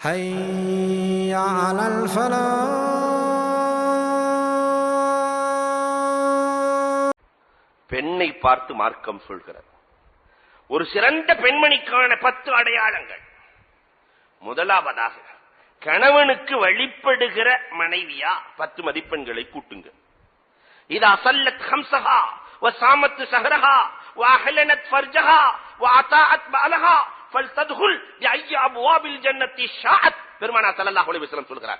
حي على الفلاح பெண்ணை பார்த்து மார்க்கம் சொல்கிறது ஒரு சிறந்த பெண்மணிக்கான பத்து அடையாளங்கள் முதலாவதாக கணவனுக்கு வழிபடுகிற மனைவியா பத்து மதிப்பெண்களை கூட்டுங்க இது அசல்லத் ஹம்சஹா وصامت سهرها واحلنت فرجها واطاعت بالها பெருமானா சல்லா அலிவசலம் சொல்கிறார்.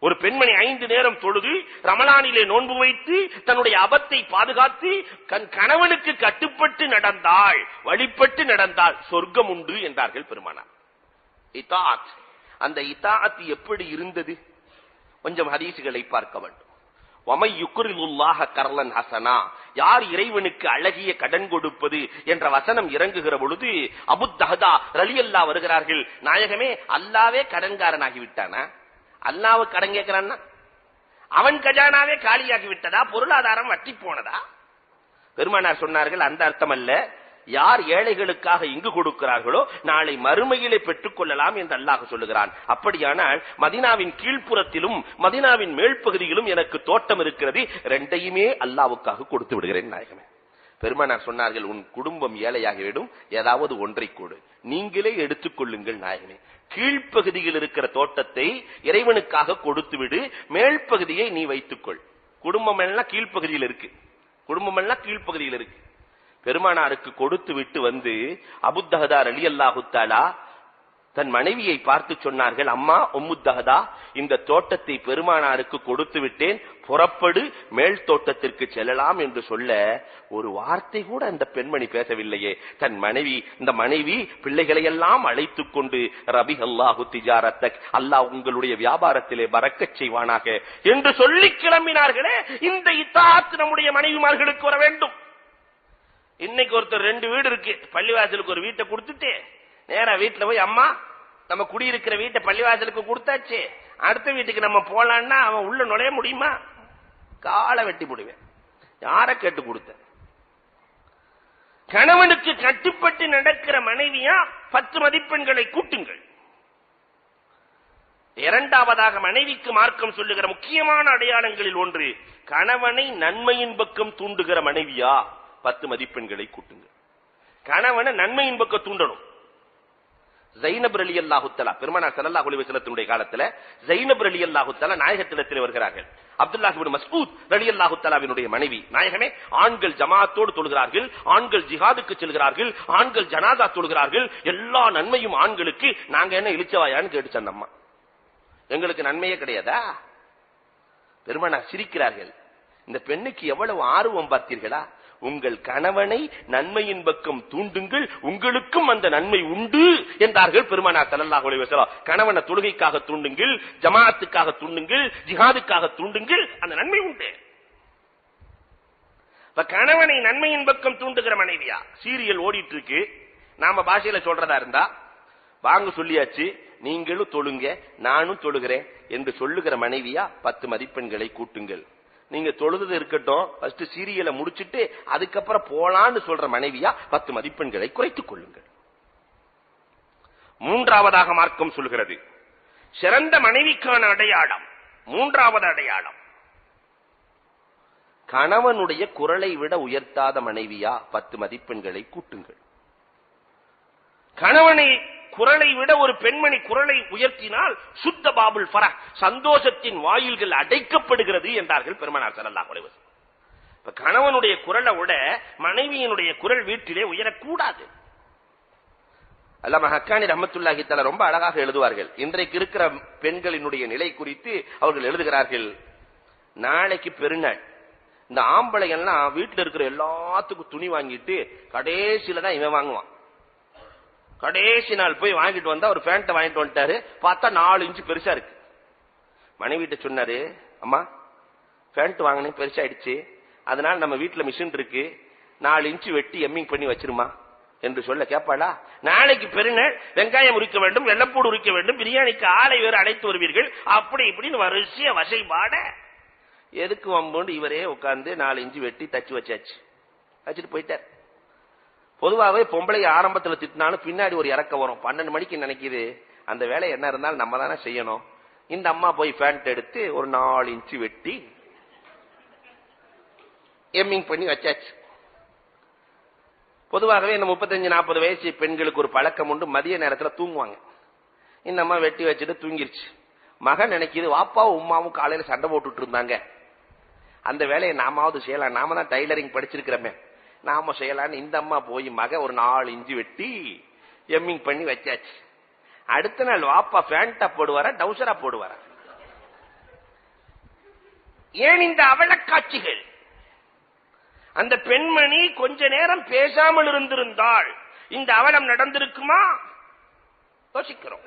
ஒரு பெண்மணி ஐந்து நேரம் தொழுது ரமலானிலே நோன்பு வைத்து தன்னுடைய அபத்தை பாதுகாத்து கண் கணவனுக்கு கட்டுப்பட்டு நடந்தாள் வழிபட்டு நடந்தாள் சொர்க்கம் உண்டு என்றார்கள் பெருமானார். இத்தாத் அந்த இத்தாத் எப்படி இருந்தது? கொஞ்சம் ஹதீசுகளை பார்க்க வேண்டும். வமை யுக்குரிலுல்லாஹ கர்லன் ஹசனா. யார் இறைவனுக்கு அழகிய கடன் கொடுப்பது என்ற வசனம் இறங்குகிற பொழுது அபுத்தஹதா ரலியல்லா வருகிறார்கள். நாயகமே அல்லாவே கடன்காரனாகி விட்டானா அல்லாவு கடன் கேட்கிறான்னா? அவன் கஜானாவே காலியாகி விட்டதா பொருளாதாரம் வட்டி போனதா? பெருமானார் சொன்னார்கள் அந்த அர்த்தம் அல்ல யார் ஏழைகளுக்காக இங்கு கொடுக்கிறார்களோ நாளை மறுமையிலே பெற்றுக் கொள்ளலாம் என்று அல்லாஹ் சொல்லுகிறான். அப்படியானால் மதினாவின் கீழ்ப்புறத்திலும் மதினாவின் மேல்பகுதியிலும் எனக்கு தோட்டம் இருக்கிறது ரெண்டையுமே அல்லாவுக்காக கொடுத்து விடுகிறேன் நாயகமே. பெருமானார் சொன்னார்கள் உன் குடும்பம் ஏழையாகிவிடும் ஏதாவது ஒன்றை கொடு. நீங்களே எடுத்துக் கொள்ளுங்கள் நாயகமே. கீழ்ப்பகுதியில் இருக்கிற தோட்டத்தை இறைவனுக்காக கொடுத்து விடு மேல்பகுதியை நீ வைத்துக்கொள் குடும்பம் எல்லாம் கீழ்ப்பகுதியில் இருக்கு. குடும்பம் எல்லாம் கீழ்ப்பகுதியில் இருக்கு. பெருமானாருக்கு கொடுத்து விட்டு வந்து அபுத்தகதார் அலி அல்லாஹுத்தாலா தன் மனைவியை பார்த்து சொன்னார்கள் அம்மா ஒம்முத்தகதா இந்த தோட்டத்தை பெருமானாருக்கு கொடுத்து விட்டேன் புறப்படு மேல் தோட்டத்திற்கு செல்லலாம் என்று சொல்ல ஒரு வார்த்தை கூட அந்த பெண்மணி பேசவில்லையே. தன் மனைவி இந்த மனைவி பிள்ளைகளை எல்லாம் அழைத்துக் கொண்டு ரபி அல்லாஹு திஜாரத்தக் அல்லாஹ் உங்களுடைய வியாபாரத்திலே பறக்கச் செய்வானாக என்று சொல்லி கிளம்பினார்களே. இந்த இத்தாத் நம்முடைய மனைவிமார்களுக்கு வர வேண்டும். இன்னைக்கு ஒருத்தர் ரெண்டு வீடு இருக்கு பள்ளிவாசலுக்கு ஒரு வீட்டை கொடுத்துட்டு நேரா வீட்டுல போய் அம்மா நம்ம குடியிருக்கிற வீட்டை பள்ளிவாசலுக்கு கொடுத்தாச்சு. அடுத்த வீட்டுக்கு நம்ம போலான்னா அவன் உள்ள நுழைய முடியுமா? காலை வெட்டி போடுவேன். யார கேட்டு கொடுத்த கணவனுக்கு கட்டுப்பட்டு நடக்கிற மனைவியா? பத்து மதிப்பெண்களை கூட்டுங்கள். இரண்டாவதாக மனைவிக்கு மார்க்கம் சொல்லுகிற முக்கியமான அடையாளங்களில் ஒன்று கணவனை நன்மையின் பக்கம் தூண்டுகிற மனைவியா? பத்து மதிப்பெண்களை கூட்டுங்க. கணவனை நன்மையின் பக்கம் தூண்டணும். ஜைனப் அலி அல்லாஹுத்தலா பெருமானார் ஸல்லல்லாஹு அலைஹி வஸல்லத்தினுடைய காலத்துல ஜைனப் அலி அல்லாஹுத்தலா நாயகத்திடத்தில் வருகிறார்கள். அப்துல்லாஹ் மஸ்பூத் மஸ்ஊத் அல்லாஹுத்தலாவினுடைய மனைவி. நாயகமே ஆண்கள் ஜமாத்தோடு தொழுகிறார்கள் ஆண்கள் ஜிஹாதுக்கு செல்கிறார்கள் ஆண்கள் ஜனாதா தொழுகிறார்கள் எல்லா நன்மையும் ஆண்களுக்கு நாங்க என்ன இழிச்சவாயான்னு கேட்டுச்சு அம்மா. எங்களுக்கு நன்மையே கிடையாதா? பெருமனா சிரிக்கிறார்கள். இந்த பெண்ணுக்கு எவ்வளவு ஆர்வம் பார்த்தீர்களா? உங்கள் கணவனை நன்மையின் பக்கம் தூண்டுங்கள் உங்களுக்கும் அந்த நன்மை உண்டு என்றார்கள் பெருமானார் ஸல்லல்லாஹு அலைஹி வஸல்லம். கணவனை தொழுகைக்காக தூண்டுங்கள் ஜமாஅத்துக்காக தூண்டுங்கள் ஜிஹாதுக்காக தூண்டுங்கள் அந்த நன்மை உண்டு. இப்ப கணவனை நன்மையின் பக்கம் தூண்டுகிற மனைவியா? சீரியல் ஓடிட்டு இருக்கு நாம பாஷையில சொல்றதா இருந்தா வாங்க சொல்லியாச்சு நீங்களும் தொழுங்க நானும் தொழுகிறேன் என்று சொல்லுகிற மனைவியா பத்து மதிப்பெண்களை கூட்டுங்கள். நீங்க தொழுது இருக்கட்டும் ஃபர்ஸ்ட் சீரியலை முடிச்சிட்டு அதுக்கப்புறம் போலான்னு சொல்ற மனைவியா பத்து மதிப்பெண்களை குறைத்துக் கொள்ளுங்கள். மூன்றாவதாக மார்க்கம் சொல்கிறது. சிறந்த மனைவிக்கான அடையாளம். மூன்றாவது அடையாளம். கணவனுடைய குரலை விட உயர்த்தாத மனைவியா பத்து மதிப்பெண்களை கூட்டுங்கள். கணவனை குரலை விட ஒரு பெண்மணி குரலை உயர்த்தினால் சுத்த பாபுல் ஃபர சந்தோஷத்தின் வாயில்கள் அடைக்கப்படுகிறது என்றார்கள் பெருமனார் சரல்லா அலைஹி இப்ப கணவனுடைய குரலை விட மனைவியினுடைய குரல் வீட்டிலே உயரக்கூடாது. அல்லாம ஹக்கானி ரஹமத்துல்லாஹி தஆலா ரொம்ப அழகாக எழுதுவார்கள். இன்றைக்கு இருக்கிற பெண்களினுடைய நிலை குறித்து அவர்கள் எழுதுகிறார்கள் நாளைக்கு பெருநாள். இந்த ஆம்பளை எல்லாம் வீட்டுல இருக்கிற எல்லாத்துக்கும் துணி வாங்கிட்டு கடைசியில தான் இவன் வாங்குவான். கடைசி நாள் போய் வாங்கிட்டு வந்தா ஒரு பேண்ட்டை வாங்கிட்டு வந்துட்டாரு. பார்த்தா நாலு இன்ச்சு பெருசா இருக்கு. மனைவிட்ட சொன்னாரு அம்மா பேண்ட் வாங்கினே பெருசாயிடுச்சு. அதனால நம்ம வீட்டுல மிஷின் இருக்கு. நாலு இன்ச்சு வெட்டி எம்மிங் பண்ணி வச்சிருமா? என்று சொல்ல கேட்பாளா நாளைக்கு பெருநாள் வெங்காயம் உரிக்க வேண்டும் வெள்ளப்பூடு உரிக்க வேண்டும் பிரியாணிக்கு ஆளை வேறு அழைத்து வருவீர்கள். அப்படி இப்படின்னு வரிசைய வசைபாட. எதுக்கு வம்போண்டு இவரே உட்கார்ந்து நாலு இன்ச்சு வெட்டி தச்சு வச்சாச்சு. வச்சுட்டு போயிட்டார். பொதுவாகவே பொம்பளை ஆரம்பத்துல திட்டினாலும் பின்னாடி ஒரு இறக்க வரும். பன்னெண்டு மணிக்கு நினைக்குது அந்த வேலை என்ன இருந்தாலும் நம்ம தானே செய்யணும். இந்த அம்மா போய் பேண்ட் எடுத்து ஒரு நாலு இன்ச்சு வெட்டி எம்மிங் பண்ணி வச்சாச்சு. பொதுவாகவே இந்த முப்பத்தஞ்சு நாற்பது வயசு பெண்களுக்கு ஒரு பழக்கம் உண்டு மதிய நேரத்துல தூங்குவாங்க. இந்த அம்மா வெட்டி வச்சுட்டு தூங்கிருச்சு. மகன் நினைக்கிது வாப்பாவும் உமாவும் காலையில சண்டை போட்டுட்டு இருந்தாங்க. அந்த வேலையை நாமாவது செய்யலாம். நாம தான் டைலரிங் படிச்சிருக்கிறோமே. நாம செய்யலாம்னு இந்த அம்மா போய் மக ஒரு நாலு இஞ்சி வெட்டி எம்மிங் பண்ணி வச்சாச்சு. அடுத்த நாள் வாப்பா பேண்டா போடுவார டவுசரா போடுவார? ஏன் இந்த அவலக்காட்சிகள்? அந்த பெண்மணி கொஞ்ச நேரம் பேசாமல் இருந்திருந்தால் இந்த அவலம் நடந்திருக்குமா? யோசிக்கிறோம்.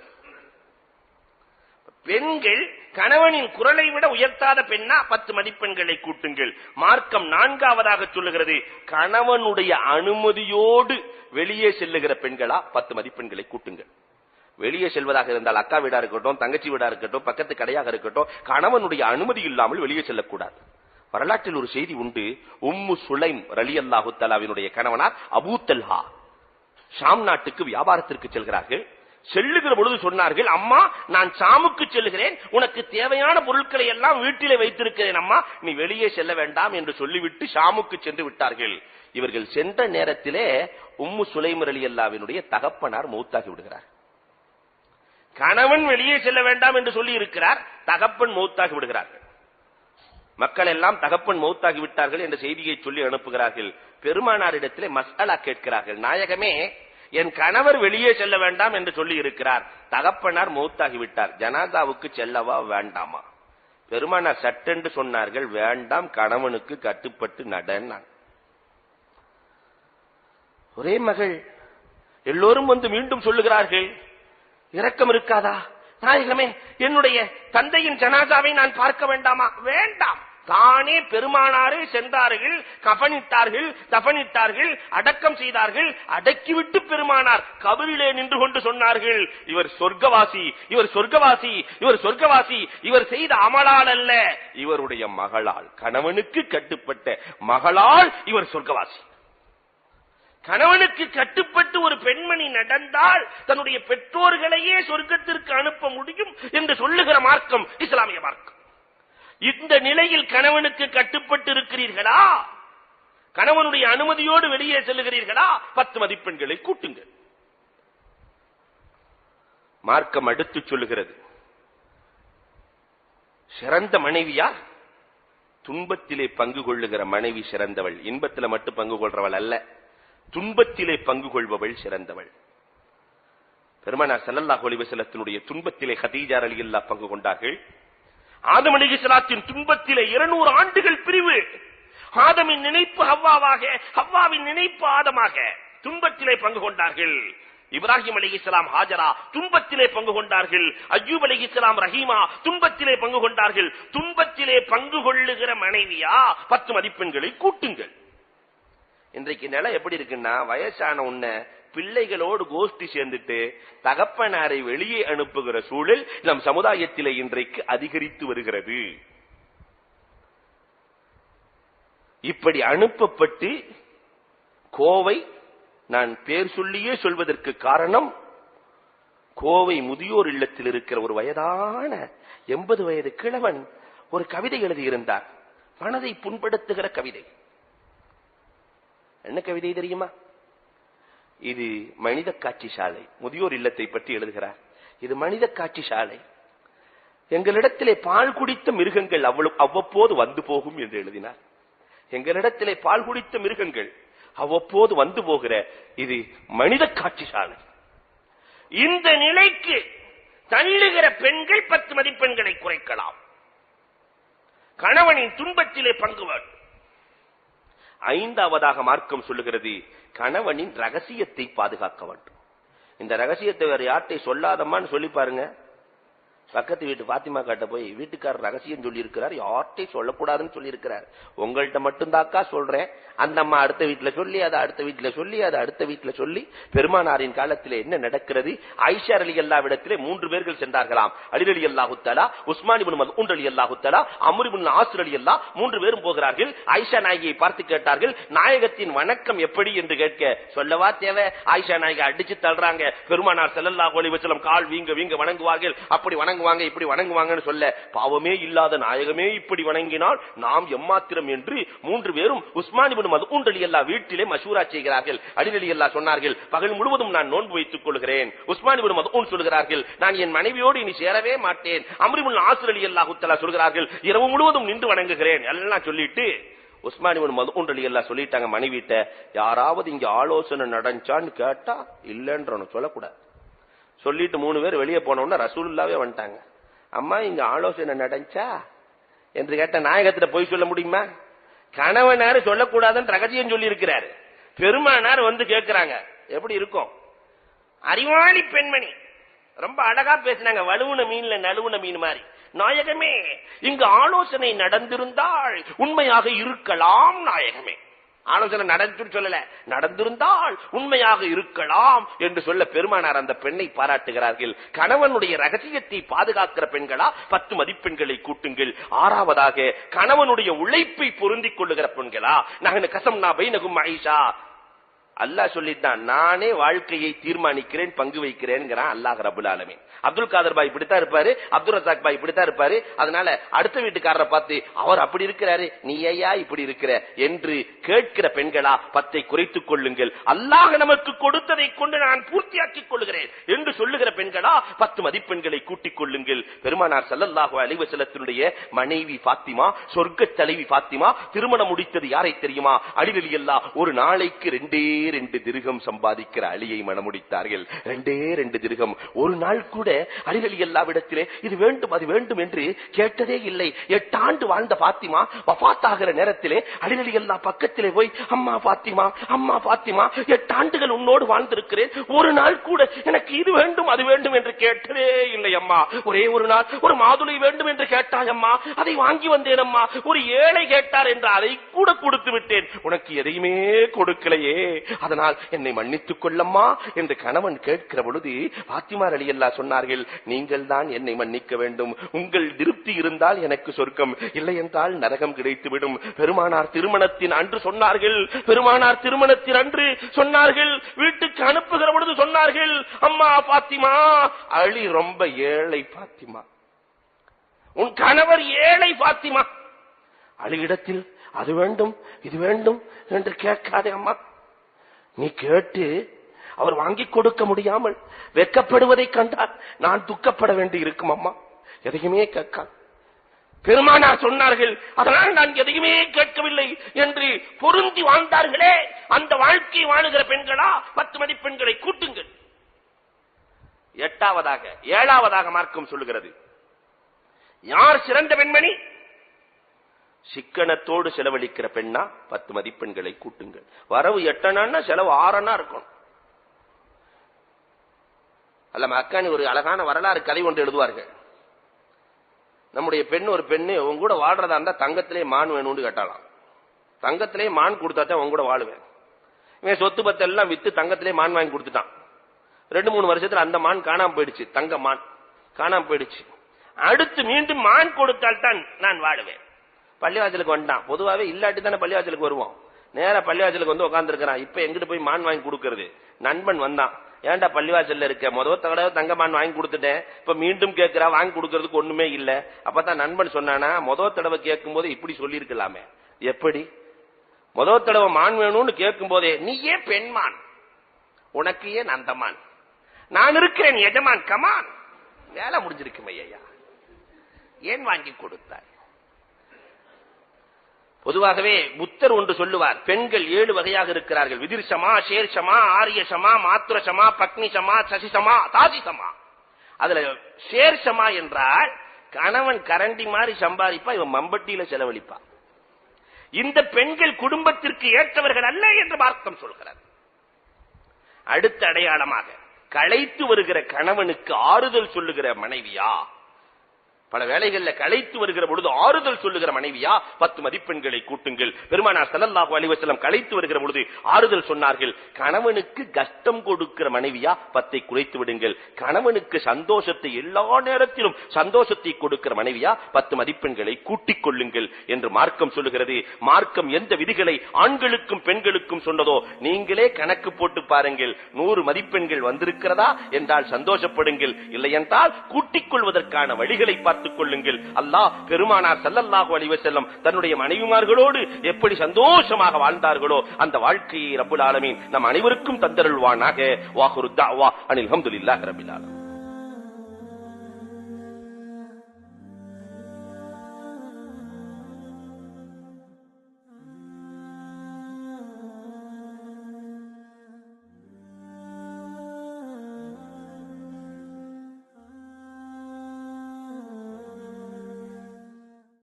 பெண்கள் கணவனின் குரலை விட உயர்த்தாத பெண்ணா பத்து மதிப்பெண்களை கூட்டுங்கள். மார்க்கம் நான்காவதாக சொல்லுகிறது கணவனுடைய அனுமதியோடு வெளியே செல்லுகிற பெண்களா பத்து மதிப்பெண்களை கூட்டுங்கள். வெளியே செல்வதாக இருந்தால் அக்கா வீடா இருக்கட்டும் தங்கச்சி வீடா இருக்கட்டும் பக்கத்து கடையாக இருக்கட்டும் கணவனுடைய அனுமதி இல்லாமல் வெளியே செல்லக்கூடாது. வரலாற்றில் ஒரு செய்தி உண்டு. உம்மு சுலைம் ரலி அல்லாஹு தலாவினுடைய கணவனார் அபூத்தல்ஹா ஷாம் நாட்டுக்கு வியாபாரத்திற்கு செல்கிறார்கள். செல்லுகிற பொழுது சொன்னார்கள் அம்மா நான் சாமுக்கு செல்லுகிறேன். உனக்கு தேவையான பொருட்களை எல்லாம் வீட்டிலே வைத்திருக்கிறேன் அம்மா. நீ வெளியே செல்ல வேண்டாம் என்று சொல்லிவிட்டு ஷாமுக்கு சென்று விட்டார்கள். இவர்கள் சென்ற நேரத்திலே உம்மு சுலைமர் அலி அல்லாவினுடைய தகப்பனார் மௌத்தாகி விடுகிறார். கணவன் வெளியே செல்ல வேண்டாம் என்று சொல்லி இருக்கிறார் தகப்பன் மௌத்தாகி விடுகிறார்கள். மக்கள் எல்லாம் தகப்பன் மௌத்தாகி விட்டார்கள் என்ற செய்தியை சொல்லி அனுப்புகிறார்கள். பெருமானாரிடத்திலே மசாலா கேட்கிறார்கள். நாயகமே என் கணவர் வெளியே செல்ல வேண்டாம் என்று சொல்லி இருக்கிறார். தகப்பனார் மூத்தாகிவிட்டார் ஜனாதாவுக்கு செல்லவா வேண்டாமா? பெருமானார் சட்டென்று சொன்னார்கள். வேண்டாம் கணவனுக்கு கட்டுப்பட்டு நடன்னாங்க ஒரே மகள் எல்லோரும் வந்து மீண்டும் சொல்லுகிறார்கள் இரக்கம் இருக்காதா? நாயகமே என்னுடைய தந்தையின் ஜனாதாவை நான் பார்க்க வேண்டாமா? வேண்டாம். தானே பெருமானாரே சென்றார்கள் கபனித்தார்கள் தபனித்தார்கள் அடக்கம் செய்தார்கள் அடக்கிவிட்டு பெருமானார் கபிலே நின்று கொண்டு சொன்னார்கள் இவர் சொர்க்கவாசி இவர் சொர்க்கவாசி இவர் சொர்க்கவாசி இவர் செய்த அமலால் அல்ல. இவருடைய மகளால் கணவனுக்கு கட்டுப்பட்ட மகளால் இவர் சொர்க்கவாசி. கணவனுக்கு கட்டுப்பட்டு ஒரு பெண்மணி நடந்தால் தன்னுடைய பெற்றோர்களையே சொர்க்கத்திற்கு அனுப்ப முடியும் என்று சொல்லுகிற மார்க்கம் இஸ்லாமிய மார்க்கம். இந்த நிலையில் கணவனுக்கு கட்டுப்பட்டு இருக்கிறீர்களா கணவனுடைய அனுமதியோடு வெளியே செல்லுகிறீர்களா? பத்து மதிப்பெண்களை கூட்டுங்கள். மார்க்கம் அடுத்து சொல்லுகிறது. சிறந்த மனைவியா? துன்பத்திலே பங்கு கொள்ளுகிற மனைவி சிறந்தவள். இன்பத்தில் மட்டும் பங்கு கொள்றவள் அல்ல. துன்பத்திலே பங்கு கொள்பவள் சிறந்தவள். பெருமனா செல்லல்லா அலைஹி துன்பத்திலே ஹதீஜா ரலியல்லாஹு பங்கு கொண்டார்கள். ஆதம் அலைஹிஸ்ஸலாத்தின் துன்பத்திலே 200 ஆண்டுகள் பிரிவு. ஆதமின் நினைப்பு ஹவ்வாவாக ஹவ்வாவின் நினைப்பு ஆதமாக துன்பத்திலே பங்கு கொண்டார்கள். இப்ராஹிம் அலைஹிஸ்ஸலாம் ஹாஜரா துன்பத்திலே பங்கு கொண்டார்கள். அய்யூப் இஸ்லாம் ரஹீமா துன்பத்திலே பங்கு கொண்டார்கள். துன்பத்திலே பங்கு கொள்ளுகிற மனைவியா பத்து மதிப்பெண்களை கூட்டுங்கள். இன்றைக்கு நிலை எப்படி இருக்குன்னா வயசான உன்ன பிள்ளைகளோடு கோஷ்டி சேர்ந்துட்டு தகப்பனாரை வெளியே அனுப்புகிற சூழல் நம் சமுதாயத்திலே இன்றைக்கு அதிகரித்து வருகிறது. இப்படி அனுப்பப்பட்டு கோவை நான் பேர் சொல்லியே சொல்வதற்கு காரணம் கோவை முதியோர் இல்லத்தில் இருக்கிற ஒரு வயதான எண்பது வயது கிழவன் ஒரு கவிதை எழுதியிருந்தார். மனதை புண்படுத்துகிற கவிதை. என்ன கவிதை தெரியுமா? இது மனித காட்சி சாலை. முதியோர் இல்லத்தை பற்றி எழுதுகிறார். இது மனித காட்சி சாலை. எங்களிடத்திலே பால் குடித்த மிருகங்கள் அவ்வளவு அவ்வப்போது வந்து போகும் என்று எழுதினார். எங்களிடத்திலே பால் குடித்த மிருகங்கள் அவ்வப்போது வந்து போகிற இது மனித காட்சி சாலை. இந்த நிலைக்கு தள்ளுகிற பெண்கள் பத்து மதிப்பெண்களை குறைக்கலாம். கணவனின் துன்பத்திலே பங்கு வேண்டும். ஐந்தாவதாக மார்க்கம் சொல்லுகிறது கணவனின் ரகசியத்தை பாதுகாக்க வேண்டும். இந்த ரகசியத்தை வேற யார்ட்டை சொல்லாதம்மான்னு சொல்லி பாருங்க. பக்கத்து வீட்டு பாத்திமா காட்ட போய் வீட்டுக்காரர் ரகசியம் சொல்லி இருக்கிறார் யார்கிட்டையும் சொல்லக்கூடாதுன்னு சொல்லி இருக்கிறார் உங்கள்கிட்ட மட்டும்தாக்கா சொல்றேன். அந்த அம்மா அடுத்த வீட்டுல சொல்லி அதை அடுத்த வீட்டுல சொல்லி அதை அடுத்த வீட்டுல சொல்லி பெருமானாரின் காலத்திலே என்ன நடக்கிறது? ஐஷா அலி அல்லாவிடத்திலே மூன்று பேர்கள் சென்றார்களாம். அலி அலி அல்லாஹுத்தலா உஸ்மானி பின் மதூன் அலி அல்லாஹுத்தலா அம்ரி பின் ஆசுர் அலி அல்லா மூன்று பேரும் போகிறார்கள். ஐஷா நாயகியை பார்த்து கேட்டார்கள் நாயகத்தின் வணக்கம் எப்படி என்று கேட்க சொல்லவா தேவை ஐஷா நாயகி அடிச்சு தள்ளுறாங்க. பெருமானார் செல்லல்லா அலைஹி வச்சலம் கால் வீங்க வீங்க வணங்குவார்கள். அப்படி வணங்குவாங்க இப்படி வணங்குவாங்கன்னு சொல்ல பாவமே இல்லாத நாயகமே இப்படி வணங்கினால் நாம் எம்மாத்திரம் என்று மூன்று பேரும் உஸ்மான் இப்னு மத்ஊன் ரலியல்லாஹு வீட்டிலே மஷூரா செய்கிறார்கள். அடிநலி அல்லா சொன்னார்கள் பகல் முழுவதும் நான் நோன்பு வைத்துக் கொள்கிறேன். உஸ்மான் இப்னு சொல்கிறார்கள் நான் என் மனைவியோடு இனி சேரவே மாட்டேன். அம்ரி இப்னு ஆஸ் ரலியல்லாஹு சொல்கிறார்கள் இரவு முழுவதும் நின்று வணங்குகிறேன். எல்லாம் சொல்லிட்டு உஸ்மான் இப்னு அலி அல்லா சொல்லிட்டாங்க மனைவிட்ட யாராவது இங்க ஆலோசனை நடஞ்சான்னு கேட்டா இல்லன்றணும் சொல்லக்கூடாது. சொல்லிட்டு மூணு பேர் வெளியே போனோம்னா ரசூலுல்லாவே வந்துட்டாங்க. அம்மா இங்க ஆலோசனை நடந்துச்சா? என்று கேட்ட நாயகத்துல போய் சொல்ல முடியுமா? கணவனார் சொல்லக்கூடாதுன்னு ரகசியம் சொல்லி இருக்கிறாரு பெருமானார் வந்து கேட்கிறாங்க எப்படி இருக்கும்? அறிவாளி பெண்மணி. ரொம்ப அழகா பேசினாங்க வலுவுன மீன்ல நழுவுன மீன் மாதிரி. நாயகமே இங்கு ஆலோசனை நடந்திருந்தால் உண்மையாக இருக்கலாம் நாயகமே. ஆலோசனை நடந்துன்னு சொல்லல. நடந்திருந்தால் உண்மையாக இருக்கலாம் என்று சொல்ல பெருமானார் அந்த பெண்ணை பாராட்டுகிறார்கள். கணவனுடைய ரகசியத்தை பாதுகாக்கிற பெண்களா? பத்து மதிப்பெண்களை கூட்டுங்கள். ஆறாவதாக கணவனுடைய உழைப்பை பொருந்திக் கொள்ளுகிற பெண்களா? நகனு கசம் நான் பைனகும் ஐஷா அல்லாஹ் சொல்லித்தான் நானே வாழ்க்கையை தீர்மானிக்கிறேன் பங்கு வைக்கிறேன் அல்லாஹ் ரபுல் ஆலமீன். அப்துல் காதர் பாய் இப்படித்தான் இருப்பாரு அப்துல் ரசாக் பாய் இப்படித்தான் இருப்பாரு. அதனால அடுத்த வீட்டுக்காரரை பார்த்து அவர் அப்படி இருக்கிறாரு நீ ஐயா இப்படி இருக்கிற? என்று கேட்கிற பெண்களா பத்தை குறைத்துக் கொள்ளுங்கள். அல்லாஹ் நமக்கு கொடுத்ததை கொண்டு நான் பூர்த்தியாக்கிக் கொள்ளுகிறேன். என்று சொல்லுகிற பெண்களா பத்து மதிப்பெண்களை கூட்டிக் கொள்ளுங்கள். பெருமானார் சல்லல்லாஹு அலைஹி மனைவி பாத்திமா சொர்க்க தலைவி பாத்திமா திருமணம் முடித்தது யாரை தெரியுமா? அலிலி ஒரு நாளைக்கு ரெண்டே ரெண்டு திருகம் சம்பாதிக்கிற அலியை மனமுடித்தார்கள். ரெண்டே ரெண்டு திருகம். ஒரு நாள் கூட அலிலி எல்லாவிடத்திலே இது வேண்டும் அது வேண்டும் என்று கேட்டதே இல்லை. எட்டாண்டு வாழ்ந்த பாத்திமா வபாத்தாகிற நேரத்திலே அலிலி எல்லா பக்கத்திலே போய் அம்மா பாத்திமா அம்மா பாத்திமா எட்டாண்டுகள் உன்னோடு வாழ்ந்திருக்கிறேன். ஒரு நாள் கூட எனக்கு இது வேண்டும் அது வேண்டும் என்று கேட்டதே இல்லை அம்மா. ஒரே ஒரு நாள் ஒரு மாதுளை வேண்டும் என்று கேட்டாய் அம்மா. அதை வாங்கி வந்தேன் அம்மா. ஒரு ஏழை கேட்டார் என்று அதை கூட கொடுத்து விட்டேன். உனக்கு எதையுமே கொடுக்கலையே. அதனால் என்னை மன்னித்துக் கொள்ளம்மா என்று கணவன் கேட்கிற பொழுது பாத்திமார் அலி அல்லா சொன்னார்கள் நீங்கள் தான் என்னை மன்னிக்க வேண்டும். உங்கள் திருப்தி இருந்தால் எனக்கு சொர்க்கம். இல்லை என்றால் நரகம் கிடைத்துவிடும். பெருமானார் திருமணத்தின் அன்று சொன்னார்கள். பெருமானார் திருமணத்தின் அன்று சொன்னார்கள். வீட்டுக்கு அனுப்புகிற பொழுது சொன்னார்கள். அம்மா பாத்திமா அழி ரொம்ப ஏழை பாத்திமா. உன் கணவர் ஏழை பாத்திமா. அழுகிடத்தில் அது வேண்டும் இது வேண்டும் என்று கேட்காதே அம்மா. நீ கேட்டு அவர் வாங்கி கொடுக்க முடியாமல் வெக்கப்படுவதை கண்டால் நான் துக்கப்பட வேண்டி இருக்கும் அம்மா. எதையுமே கேட்க பெருமானார் சொன்னார்கள் அதனால் நான் எதையுமே கேட்கவில்லை என்று பொருந்தி வாழ்ந்தார்களே. அந்த வாழ்க்கை வாழுகிற பெண்களா? பத்து பெண்களை கூட்டுங்கள். எட்டாவதாக ஏழாவதாக மார்க்கம் சொல்லுகிறது. யார் சிறந்த பெண்மணி? சிக்கனத்தோடு செலவழிக்கிற பெண்ணா பத்து மதிப்பெண்களை கூட்டுங்கள். வரவு எட்டனா செலவு ஆறனா இருக்கும் அல்ல மக்கானி ஒரு அழகான வரலாறு கதை ஒன்று எழுதுவார்கள். நம்முடைய பெண் ஒரு பெண்ணு உங்க கூட வாழ்றதா இருந்தா தங்கத்திலே மான் வேணும்னு கேட்டாலாம் தங்கத்திலே மான் கொடுத்தா தான் உங்க கூட வாழுவேன். இவன் சொத்து பத்து எல்லாம் வித்து தங்கத்திலே மான் வாங்கி கொடுத்துட்டான். ரெண்டு மூணு வருஷத்துல அந்த மான் காணாம போயிடுச்சு தங்க மான். காணாம போயிடுச்சு. அடுத்து மீண்டும் மான் கொடுத்தால் தான் நான் வாழுவேன். பள்ளிவாசலுக்கு வந்துட்டான். பொதுவாகவே இல்லாட்டி தானே பள்ளிவாசலுக்கு வருவோம் நேரா பள்ளிவாசலுக்கு வந்து உட்காந்துருக்கிறான் இப்ப எங்கிட்டு போய் மான் வாங்கி கொடுக்கறது? நண்பன் வந்தான். ஏன்டா பள்ளிவாசல்ல இருக்க? முதல் தடவை தங்க மான் வாங்கி கொடுத்துட்டேன். இப்ப மீண்டும் கேட்கிறா வாங்கி கொடுக்கறதுக்கு ஒண்ணுமே இல்ல. அப்பதான் நண்பன் சொன்னானா முதல் தடவை கேட்கும் போது இப்படி சொல்லியிருக்கலாமே. எப்படி? முதல் தடவை மான் வேணும்னு கேட்கும் போதே நீ ஏன் பெண்மான் உனக்கு ஏன் அந்தமான் நான் இருக்கிறேன் எஜமான் கமான் வேலை முடிஞ்சிருக்கும் ஐயா. ஏன் வாங்கி கொடுத்தாய்? பொதுவாகவே புத்தர் ஒன்று சொல்லுவார் பெண்கள் ஏழு வகையாக இருக்கிறார்கள். விதிர்சமா ஷேர்ஷமா ஆரியசமா மாத்துரசமா பக்னிசமா சசிசமா தாசிசமா அதுல ஷேர்ஷமா என்றால் கணவன் கரண்டி மாதிரி சம்பாதிப்பா இவன் மம்பட்டியில செலவழிப்பா. இந்த பெண்கள் குடும்பத்திற்கு ஏற்றவர்கள் அல்ல என்று மார்க்கம் சொல்கிறார் அடுத்த அடையாளமாக களைத்து வருகிற கணவனுக்கு ஆறுதல் சொல்லுகிற மனைவியா? பல வேலைகளில் களைத்து வருகிற பொழுது ஆறுதல் சொல்லுகிற மனைவியா பத்து மதிப்பெண்களை கூட்டுங்கள். பெருமானார் ஸல்லல்லாஹு அலைஹி களைத்து வருகிற பொழுது ஆறுதல் சொன்னார்கள். கணவனுக்கு கஷ்டம் கொடுக்கிற மனைவியா பத்தை குறைத்து விடுங்கள். கணவனுக்கு சந்தோஷத்தை எல்லா நேரத்திலும் சந்தோஷத்தை கொடுக்கிற மனைவியா பத்து மதிப்பெண்களை கூட்டிக் கொள்ளுங்கள் என்று மார்க்கம் சொல்லுகிறது. மார்க்கம் எந்த விதிகளை ஆண்களுக்கும் பெண்களுக்கும் சொன்னதோ நீங்களே கணக்கு போட்டு பாருங்கள். நூறு மதிப்பெண்கள் வந்திருக்கிறதா? என்றால் சந்தோஷப்படுங்கள். இல்லை என்றால் கூட்டிக் கொள்வதற்கான வழிகளை பார்த்துக் கொள்ளுங்கள். அல்லாஹ் பெருமானார் ஸல்லல்லாஹு அலைஹி செல்லும் தன்னுடைய மனைவிமார்களோடு எப்படி சந்தோஷமாக வாழ்ந்தார்களோ அந்த வாழ்க்கையை ரபுல் ஆலமீன் நம் அனைவருக்கும் தந்தருள்வானாக. வாஹுரு தஅவா. அனில் ஹம்துலில்லாஹி ரபிலாலும்